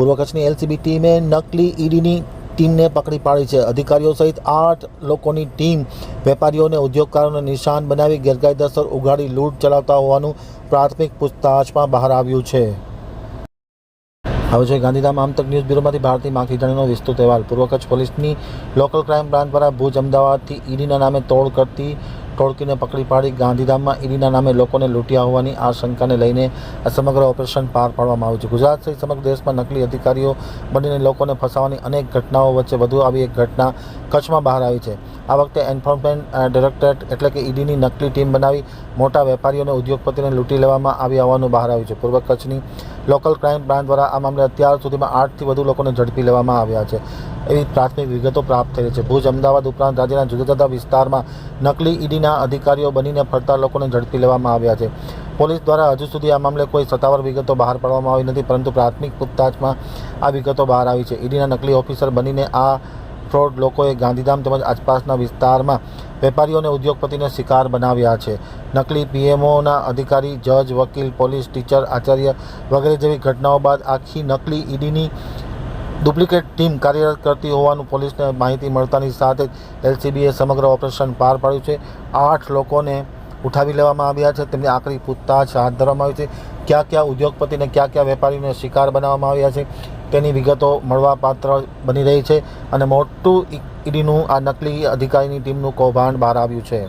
પૂર્વ કચ્છની એલસીબી ટીમે નકલી ઈડીની ટીમને પકડી પાડી છે. અધિકારીઓ સહિત આઠ લોકોની ટીમ વેપારીઓને ઉદ્યોગકારોને નિશાન બનાવી ગેરકાયદેસર ઉઘાડી, લૂંટ ચલાવતા હોવાનું પ્રાથમિક પૂછતાછમાં બહાર આવ્યું છે. હવે છે ગાંધીધામ આમતક ન્યૂઝ બ્યુરોમાંથી ભારતી માખીજાણીનો વિસ્તૃત અહેવાલ. પૂર્વ કચ્છ પોલીસની લોકલ ક્રાઇમ બ્રાન્ચ દ્વારા ભુજ અમદાવાદથી ઈડીના નામે તોડ કરતી ટોળકીને પકડી પાડી ગાંધીધામમાં ઈડીના નામે લોકોને લૂંટ્યા હોવાની આશંકાને લઈને આ સમગ્ર ઓપરેશન પાર પાડવામાં આવ્યું છે. ગુજરાત સહિત સમગ્ર દેશમાં નકલી અધિકારીઓ બનીને લોકોને ફસાવવાની અનેક ઘટનાઓ વચ્ચે વધુ આવી એક ઘટના કચ્છમાં બહાર આવી છે. આ વખતે એન્ફોર્સમેન્ટ ડાયરેક્ટરેટ એટલે કે ઈડીની નકલી ટીમ બનાવી મોટા વેપારીઓ અને ઉદ્યોગપતિને લૂંટી લેવામાં આવી હોવાનું બહાર આવ્યું છે. પૂર્વ કચ્છની લોકલ ક્રાઇમ બ્રાન્ચ દ્વારા આ મામલે અત્યાર સુધીમાં આઠથી વધુ લોકોને ઝડપી લેવામાં આવ્યા છે. એવી પ્રાથમિક વિગતો પ્રાપ્ત થઈ છે. ભુજ, અમદાવાદ ઉપરાંત રાજ્યના જુદા જુદા વિસ્તારમાં નકલી ઈડીના અધિકારીઓ બનીને ફરતા લોકોને ઝડપી લેવામાં આવ્યા છે. પોલીસ દ્વારા હજુ સુધી આ મામલે કોઈ સત્તાવાર વિગતો બહાર પાડવામાં આવી નથી, પરંતુ પ્રાથમિક પૂછતાછમાં આ વિગતો બહાર આવી છે. ઈડીના નકલી ઓફિસર બનીને આ ફ્રોડ લોકોએ ગાંધીધામ તેમજ આસપાસના વિસ્તારમાં વેપારીઓ અને ઉદ્યોગપતિને શિકાર બનાવ્યા છે. નકલી પીએમઓના અધિકારી, જજ, વકીલ, પોલીસ, ટીચર, આચાર્ય વગેરે જેવી ઘટનાઓ બાદ આખી નકલી ઈડીની ડુપ્લિકેટ ટીમ કાર્યરત કરતી હોવાનું પોલીસને માહિતી મળતાની સાથે જ એલસીબીએ સમગ્ર ઓપરેશન પાર પાડ્યું છે. આઠ લોકોને ઉઠાવી લેવામાં આવ્યા છે. તેમની આકરી પૂછતાછ હાથ ધરવામાં આવી છે. ક્યાં ક્યાં ઉદ્યોગપતિને ક્યાં ક્યાં વેપારીને શિકાર બનાવવામાં આવ્યા છે. તેની વિગતો મળવાપાત્ર બની રહી છે અને મોટું ઈડીનું આ નકલી અધિકારીની ટીમનું કૌભાંડ બહાર આવ્યું છે.